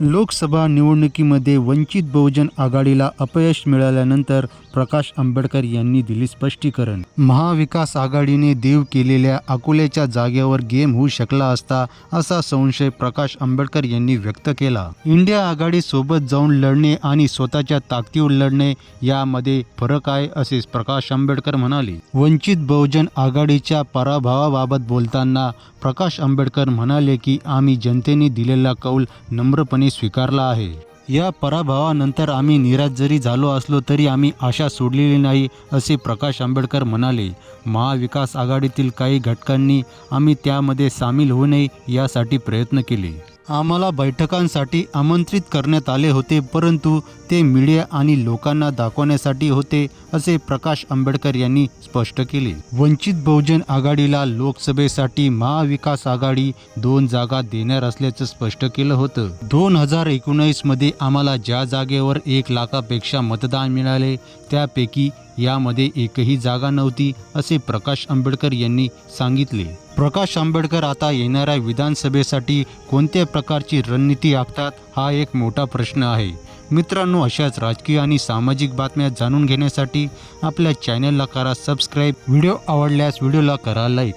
लोकसभा निवडणुकीमध्ये वंचित बहुजन आघाडीला अपयश मिळाल्यानंतर प्रकाश आंबेडकर यांनी दिली स्पष्टीकरण. महाविकास आघाडीने देव केलेल्या अकोल्याच्या जागेवर गेम होऊ शकला असता असा संशय प्रकाश आंबेडकर यांनी व्यक्त केला. इंडिया आघाडी सोबत जाऊन लढणे आणि स्वतःच्या ताकदीवर लढणे यामध्ये फरक आहे असे प्रकाश आंबेडकर म्हणाले. वंचित बहुजन आघाडीच्या पराभवाबाबत बोलताना प्रकाश आंबेडकर म्हणाले की आम्ही जनतेने दिलेला कौल नम्रपणे स्वीकारला आहे. या पराभवानंतर आम्ही निराश जरी झालो असलो तरी आम्ही आशा सोडलेली नाही असे प्रकाश आंबेडकर म्हणाले. महाविकास आघाडीतील काही घटकांनी आम्ही त्यामध्ये सामील होऊ नये यासाठी प्रयत्न केले. आम्हाला बैठकांसाठी आमंत्रित करण्यात आले होते परंतु ते मीडिया आणि लोकांना दाखवण्यासाठी होते असे प्रकाश आंबेडकर यांनी स्पष्ट केले. वंचित बहुजन आघाडीला लोकसभेसाठी महाविकास आघाडी दोन जागा देणार असल्याचं स्पष्ट केलं होतं. दोन हजार एकोणीसमध्ये आम्हाला ज्या जागेवर एक लाखापेक्षा मतदान मिळाले त्यापैकी यामध्ये एकही जागा नव्हती असे प्रकाश आंबेडकर यांनी सांगितले. प्रकाश आंबेडकर आता येणाऱ्या विधानसभेसाठी कोणत्या प्रकारची रणनीती आखतात हा एक मोठा प्रश्न आहे. मित्रांनो अशाच राजकीय आणि सामाजिक बातम्या जाणून घेण्यासाठी आपल्या चॅनलला करा सबस्क्राईब व्हिडिओ आवडल्यास व्हिडिओला करा लाईक